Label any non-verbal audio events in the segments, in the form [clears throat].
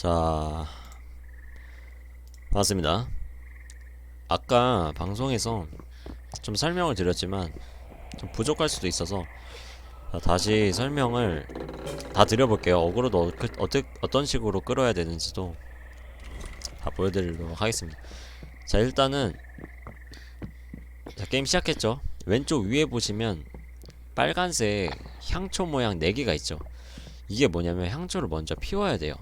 자, 반갑습니다. 아까 방송에서 좀 설명을 드렸지만 좀 부족할 수도 있어서 자, 다시 설명을 다 드려볼게요. 어그로도 어, 어떻, 어떤 식으로 끌어야 되는지도 다 보여드리도록 하겠습니다. 자, 일단은 자, 게임 시작했죠. 왼쪽 위에 보시면 빨간색 향초 모양 4개가 있죠. 이게 뭐냐면 향초를 먼저 피워야 돼요.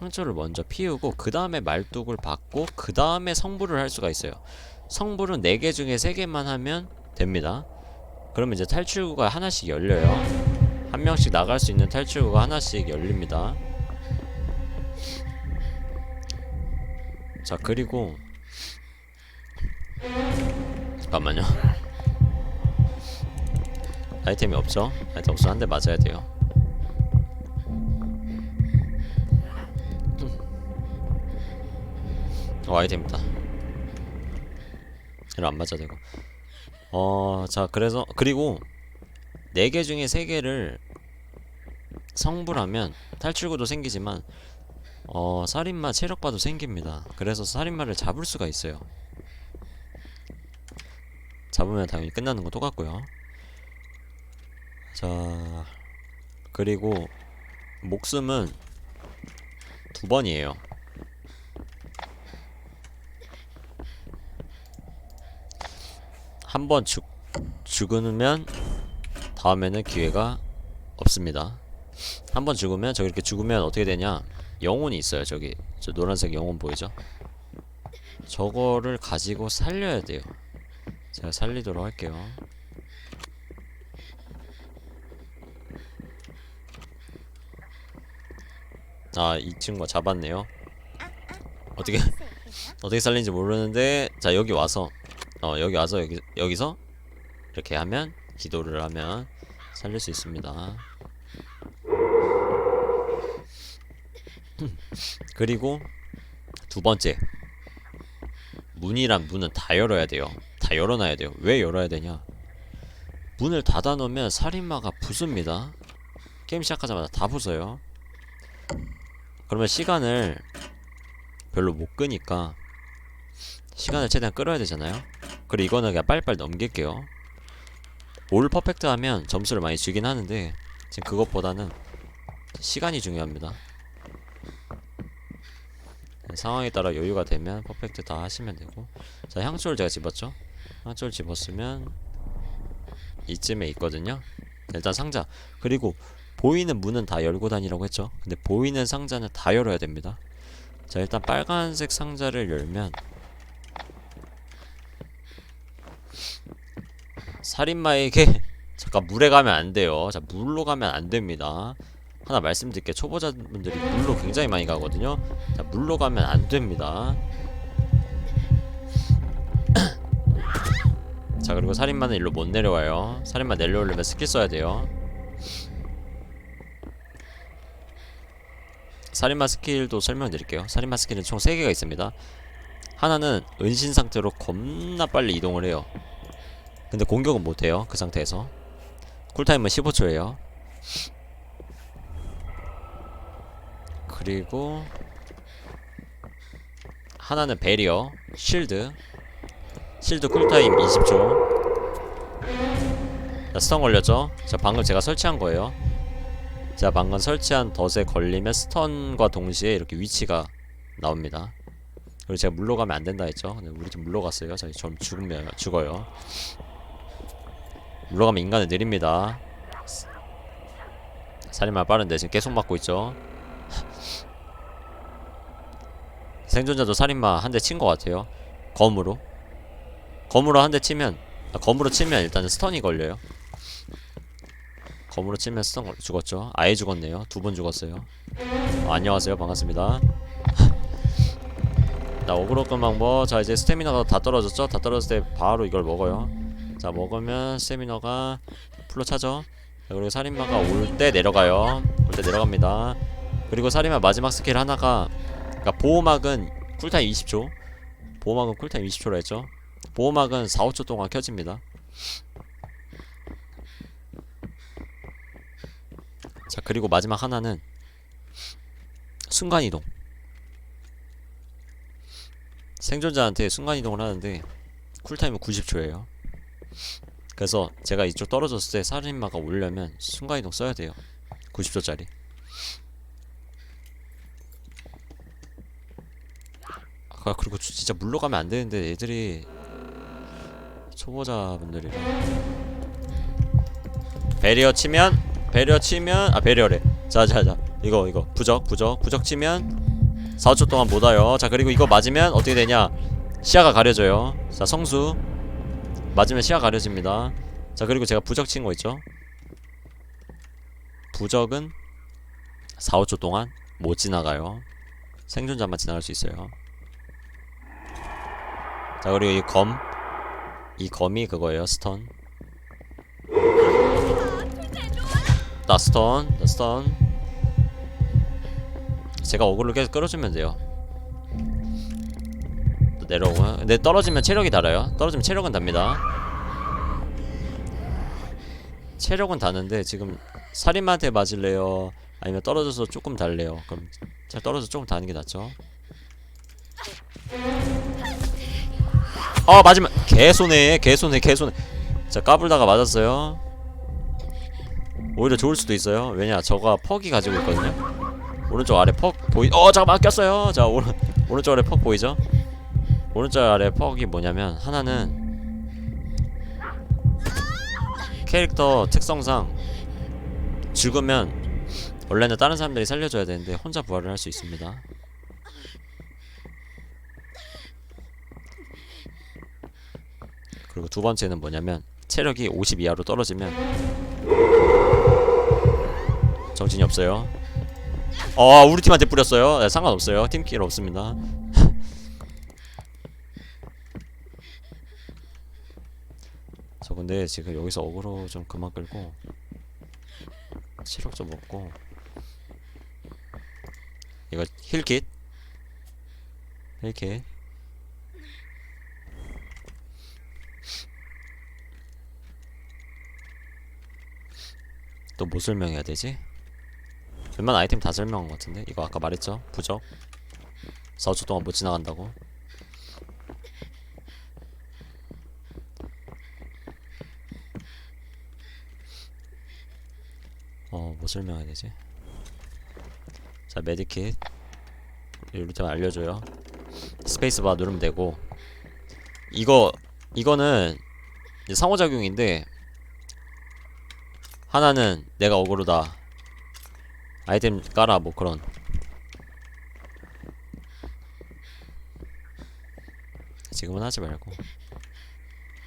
향초를 먼저 피우고 그 다음에 말뚝을 받고 그 다음에 성불을 할 수가 있어요. 성불은 4개 중에 3개만 하면 됩니다. 그러면 이제 탈출구가 하나씩 열려요. 한 명씩 나갈 수 있는 탈출구가 하나씩 열립니다. 자 그리고 잠깐만요. 아이템이 없죠? 아이템 없어 한 대 맞아야 돼요. 어 아이템 있다. 이거 안 맞아 되고. 어 자 그래서 그리고 4개 중에 3개를 성불하면 탈출구도 생기지만 어 살인마 체력바도 생깁니다. 그래서 살인마를 잡을 수가 있어요. 잡으면 당연히 끝나는 거 똑같고요. 자 그리고 목숨은 두 번이에요 한 번 죽, 죽으면 다음에는 기회가 없습니다. 한 번 죽으면 저기 이렇게 죽으면 어떻게 되냐? 영혼이 있어요. 저기 저 노란색 영혼 보이죠? 저거를 가지고 살려야 돼요. 제가 살리도록 할게요. 아, 이 친구가 잡았네요. 어떻게 [laughs] 어떻게 살린지 모르는데 자 여기 와서 어 여기 와서 여기 여기서 이렇게 하면 기도를 하면 살릴 수 있습니다. [laughs] 그리고 두 번째 문이란 문은 다 열어야 돼요. 다 열어놔야 돼요. 왜 열어야 되냐? 문을 닫아 놓으면 살인마가 부숩니다. 게임 시작하자마자 다 부숴요. 그러면 시간을 별로 못 끄니까 시간을 최대한 끌어야 되잖아요. 그리고 이거는 그냥 빨리빨리 넘길게요. 올 퍼펙트 하면 점수를 많이 주긴 하는데 지금 그것보다는 시간이 중요합니다. 상황에 따라 여유가 되면 퍼펙트 다 하시면 되고 자 향초를 제가 집었죠 향초를 집었으면 이쯤에 있거든요 일단 상자 그리고 보이는 문은 다 열고 다니라고 했죠 근데 보이는 상자는 다 열어야 됩니다 자 일단 빨간색 상자를 열면 살인마에게 [laughs] 잠깐 물에 가면 안 돼요. 자 물로 가면 안 됩니다. 하나 말씀드릴게 초보자분들이 물로 굉장히 많이 가거든요. 자 물로 가면 안 됩니다. [clears throat] 자 그리고 살인마는 일로 못 내려와요. 살인마 내려오려면 스킬 써야 돼요. 살인마 스킬도 설명드릴게요. 살인마 스킬은 총 3개가 있습니다. 하나는 은신 상태로 겁나 빨리 이동을 해요. 근데 공격은 못해요 그 상태에서. 쿨타임은 15초예요. 그리고 하나는 베리어 쉴드. 쉴드 쿨타임 20초. 자 스턴 걸렸죠? 자 방금 제가 설치한 거예요. 자 방금 설치한 덫에 걸리면 스턴과 동시에 이렇게 위치가 나옵니다. 그리고 제가 물러가면 안 된다 했죠? 근데 우리 좀 물러갔어요. 자좀 죽으면 죽어요 물러가면 인간은 느립니다. 살인마 빠른데 지금 계속 맞고 있죠. 생존자도 살인마 한 대 친 것 같아요. 검으로. 검으로 한 대 치면 아, 검으로 치면 일단은 스턴이 걸려요. 검으로 치면 스턴 걸 죽었죠. 아예 죽었네요. 두 번 죽었어요. 아, 안녕하세요. 반갑습니다. 자 어그로 끈 방법. 자 이제 스태미나가 다 떨어졌죠. 다 떨어졌을 때 바로 이걸 먹어요. 자 먹으면 스태미너가 풀로 차죠. 자, 그리고 살인마가 올 때 내려가요. 올 때 내려갑니다. 그리고 살인마 마지막 스킬 하나가 그러니까 보호막은 쿨타임 20초. 보호막은 쿨타임 20초라 했죠. 보호막은 4, 5초 동안 켜집니다. 자 그리고 마지막 하나는 순간이동. 생존자한테 순간이동을 하는데 쿨타임은 90초예요 그래서 제가 이쪽 떨어졌을 때 살인마가 오려면 순간이동 써야 돼요. 90초짜리. 아까 그리고 주- 진짜 물로 가면 안 되는데 애들이 초보자분들이라 배리어 치면 배리어 치면 아 배리어래. 자자자. 이거 이거. 부적 부적. 부적 치면 4, 5초 동안 못 와요. 자 그리고 이거 맞으면 어떻게 되냐? 시야가 가려져요. 자 성수 맞으면 시야 가려집니다. 자 그리고 제가 부적 친 거 있죠? 부적은 4, 5초 동안 못 지나가요. 생존자만 지나갈 수 있어요. 자 그리고 이 검 이 검이 그거예요 스턴. 나 스턴 나 스턴. 제가 어그를 계속 끌어주면 돼요. 또 내려오고요. 근데 떨어지면 체력이 달아요. 떨어지면 체력은 답니다. 체력은 다는데 지금 살인마한테 맞을래요? 아니면 떨어져서 조금 달래요? 그럼 잘 떨어져서 조금 다는 게 낫죠. 어 맞으면 개손해 개손해 개손해 자 까불다가 맞았어요. 오히려 좋을 수도 있어요. 왜냐 저가 퍽이 가지고 있거든요. 오른쪽 아래 퍽 보이 어 잠깐만 꼈어요. 자 오른 오른쪽 아래 퍽 보이죠 오른쪽 아래 퍽이 뭐냐면 하나는 캐릭터 특성상 죽으면 원래는 다른 사람들이 살려줘야 되는데 혼자 부활을 할 수 있습니다 그리고 두 번째는 뭐냐면 체력이 50 이하로 떨어지면 정신이 없어요. 어, 우리 팀한테 뿌렸어요. 네, 상관없어요. 팀킬 없습니다. 저 근데 지금 여기서 어그로 좀 그만 끌고 체력 좀 먹고. 이거 힐킷. 힐킷. 또 뭐 설명해야 되지? 웬만한 아이템 다 설명한 것 같은데? 이거 아까 말했죠? 부적? 4, 5초 동안 못 지나간다고 어, 뭐 설명해야 되지? 자, 메디킷. 때만 알려줘요. 스페이스바 누르면 되고. 이거, 이거는 이제 상호작용인데 하나는 내가 어그로다. 아이템 깔아 뭐 그런. 지금은 하지 말고.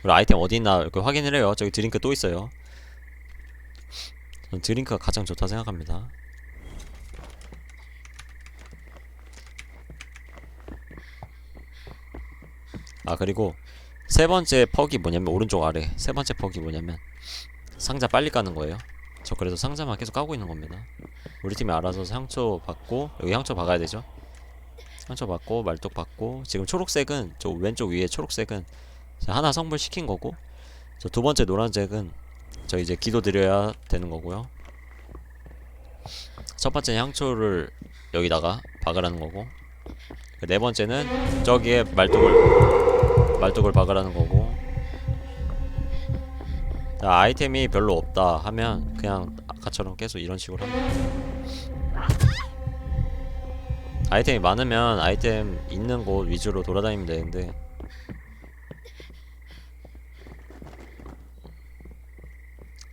그리고 아이템 어디 있나 확인을 해요. 저기 드링크 또 있어요. 전 드링크가 가장 좋다 생각합니다. 아 그리고 세 번째 퍽이 뭐냐면 오른쪽 아래 세 번째 퍽이 뭐냐면 상자 빨리 까는 거예요. 저 그래서 상자만 계속 까고 있는 겁니다. 우리 팀이 알아서 향초 받고 여기 향초 박아야 되죠? 향초 받고 말뚝 받고 지금 초록색은 저 왼쪽 위에 초록색은 자, 하나 성불 시킨 거고 저 두 번째 노란색은 저 이제 기도 드려야 되는 거고요. 첫 번째 향초를 여기다가 박으라는 거고 그네 번째는 저기에 말뚝을 말뚝을 박으라는 거고 자, 아이템이 별로 없다 하면 그냥 아까처럼 계속 이런 식으로 하면 아이템이 많으면 아이템 있는 곳 위주로 돌아다니면 되는데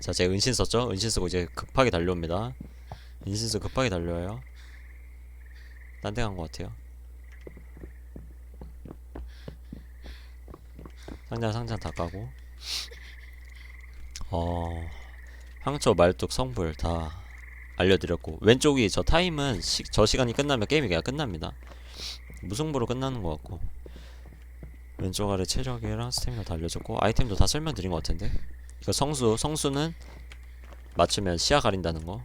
자 제가 은신 썼죠? 은신 쓰고 이제 급하게 달려옵니다. 은신 쓰고 급하게 달려와요. 딴 데 간 것 같아요. 상자 상자 다 까고. 어 향초 말뚝 성불 다 알려드렸고. 왼쪽이 저 타임은 시, 저 시간이 끝나면 게임이 그냥 끝납니다. 무승부로 끝나는 것 같고. 왼쪽 아래 체력이랑 스태미나 다 알려줬고. 아이템도 다 설명드린 것 같은데 이거 성수 성수는 맞추면 시야 가린다는 거.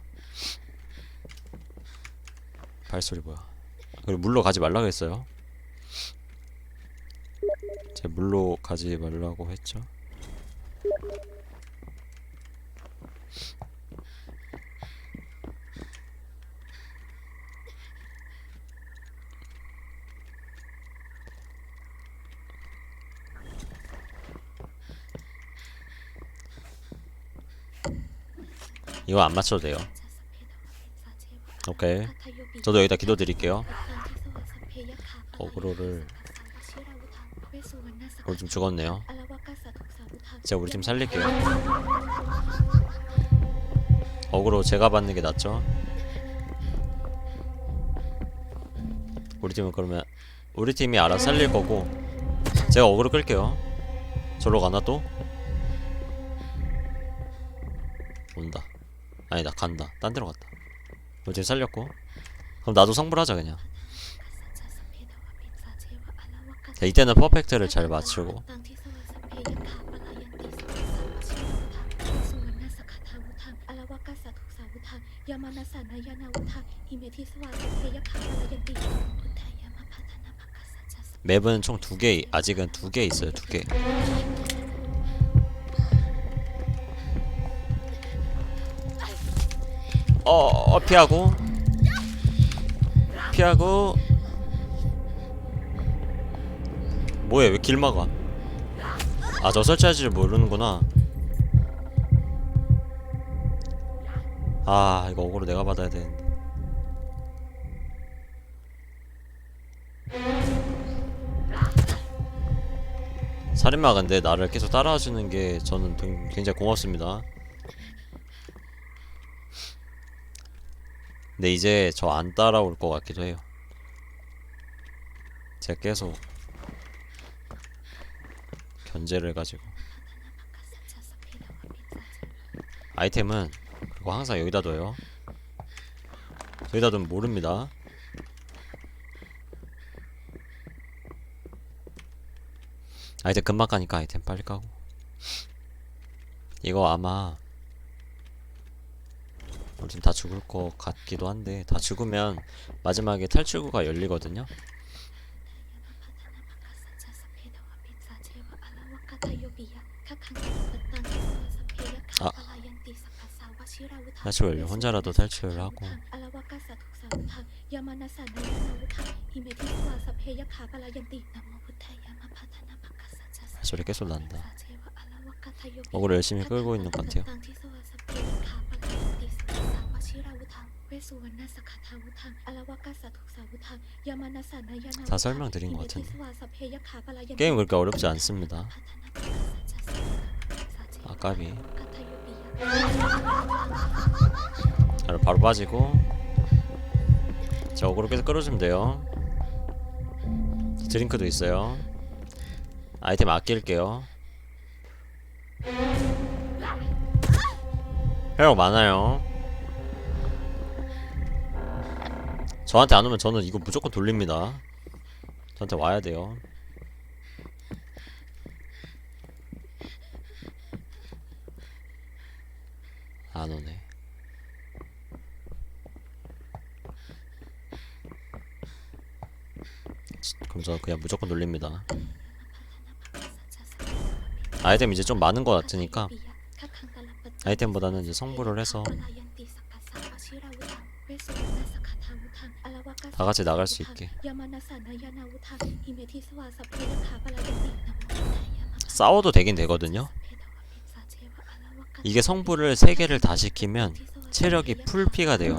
발소리 뭐야? 그리고 물로 가지 말라 그랬어요. 제가 물로 가지 말라고 했죠 이거 안 맞춰도 돼요. 오케이. 저도 여기다 기도 드릴게요. 어그로를 우리 좀 죽었네요. 제가 우리 팀 살릴게요. 어그로 제가 받는 게 낫죠? 우리 팀은 그러면 우리 팀이 알아서 살릴 거고 제가 어그로 끌게요. 저로 가나 또? 아니다 간다. 딴 데로 갔다. 팀 살렸고 그럼 나도 성불하자 그냥. 자, 이때는 퍼펙트를 잘 맞추고 맵은 총 두 개 아직은 두 개 있어요 두 개. 어, 어 피하고. 피하고. 뭐야 왜 길 막아? 아 저 설치할 줄 모르는구나. 아 이거 어그로 내가 받아야 되는데. 살인마 근데 나를 계속 따라와주는 게 저는 등- 굉장히 고맙습니다 근데 이제 저 안 따라올 것 같기도 해요. 제가 계속 견제를 해가지고. 아이템은 그리고 항상 여기다 둬요. 여기다 두면 모릅니다. 아이템 금방 까니까 아이템 빨리 까고. 이거 아마 팀다 죽을 것 같기도 한데 다 죽으면 마지막에 탈출구가 열리거든요. 아. 탈출 완료 혼자라도 탈출을 하고. 소리 계속 난다. 어그로 열심히 끌고 있는 것 같아요 다 설명드린 것 같은데. 게임 그렇게 어렵지 않습니다. 아까비 바로, 바로 빠지고 자 어그로 계속 끌어주면 돼요. 드링크도 있어요. 아이템 아낄게요. 회복 많아요 저한테 안 오면 저는 이거 무조건 돌립니다. 저한테 와야 돼요. 안 오네. 그럼 저 그냥 무조건 돌립니다. 아이템 이제 좀 많은 것 같으니까 아이템보다는 이제 성불을 해서 다 같이 나갈 수 있게. 싸워도 되긴 되거든요. 이게 성불을 3개를 다 시키면 체력이 풀피가 돼요.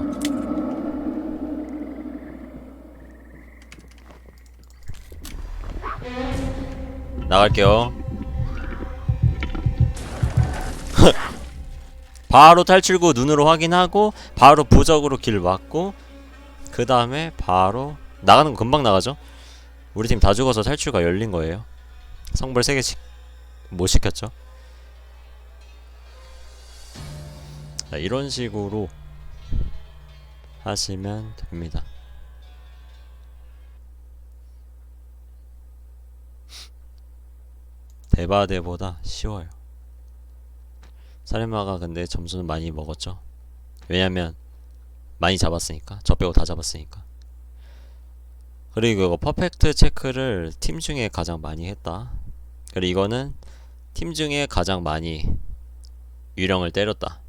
나갈게요. [laughs] 바로 탈출구 눈으로 확인하고 바로 부적으로 길 막고 그 다음에 바로 나가는 거 금방 나가죠 우리 팀 다 죽어서 탈출가 열린 거예요 성불 3개씩 못 시켰죠 자, 이런 식으로 하시면 됩니다. 대바대보다 쉬워요. 살인마가 근데 점수는 많이 먹었죠. 왜냐면 많이 잡았으니까. 저 빼고 다 잡았으니까. 그리고 이거 퍼펙트 체크를 팀 중에 가장 많이 했다. 그리고 이거는 팀 중에 가장 많이 유령을 때렸다.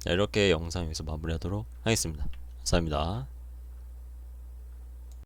자, 이렇게 영상 여기서 마무리하도록 하겠습니다. 감사합니다.